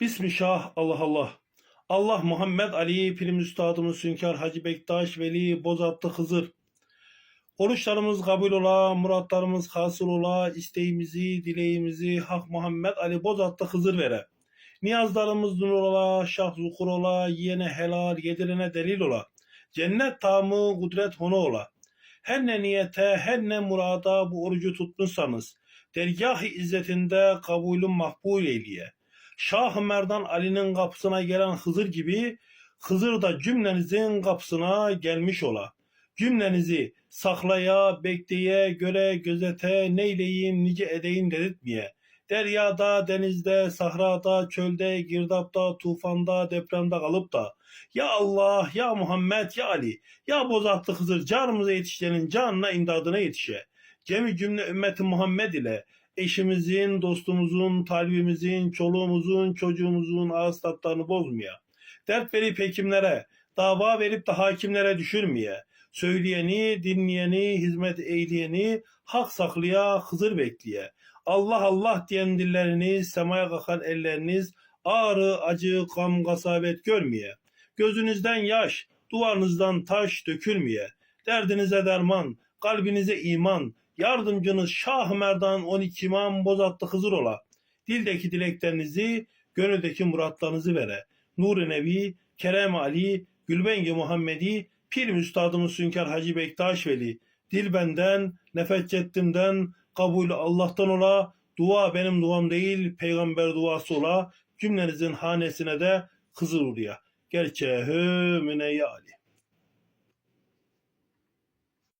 Bismillah Allah Allah. Allah Muhammed Ali Prim Üstadımız Sünkar Hacı Bektaş Veli Bozatlı Hızır. Oruçlarımız kabul ola, muratlarımız hasıl ola, isteğimizi, dileğimizi Hak Muhammed Ali Bozatlı Hızır vere. Niyazlarımız nur ola, şah zukur ola, yiyene helal, yedirene delil ola. Cennet tamı kudret honu ola. Her ne niyete, her ne murada bu orucu tutmuşsanız, dergah-ı izzetinde kabulün makbul eyleye. Şah Merdan Ali'nin kapısına gelen Hızır gibi Hızır da cümlenizin kapısına gelmiş ola. Cümlenizi saklaya, bekleye, göre, gözete, neyleyim, nice edeyim dedirtmeye. Deryada, denizde, sahrada, çölde, girdapta, tufanda, depremde kalıp da ya Allah, ya Muhammed, ya Ali, ya Bozatlı Hızır canımıza yetişenin canına imdadına yetişe. Cemi cümle ümmeti Muhammed ile eşimizin, dostumuzun, talibimizin, çoluğumuzun, çocuğumuzun ağız tatlarını bozmaya, dert verip hekimlere, dava verip de hakimlere düşürmeye, söyleyeni, dinleyeni, hizmet eyleyeni, hak saklaya, hızır bekleye, Allah Allah diyen dilleriniz, semaya kalkan elleriniz, ağrı, acı, gam, gasabet görmeye, gözünüzden yaş, duvarınızdan taş dökülmeye, derdinize derman, kalbinize iman, yardımcınız Şah Merdan 12 İmam Bozatlı Hızır ola. Dildeki dileklerinizi, gönüldeki muratlarınızı vere. Nur-i Nebi, Kerem Ali, Gülbengi Muhammedi, Pir Üstadımız Sünkar Hacı Bektaş Veli. Dil benden, nefes cettimden, kabulü Allah'tan ola, dua benim duam değil, peygamber duası ola, cümlenizin hanesine de Hızır uğraya. Gerçeği müneyye Ali.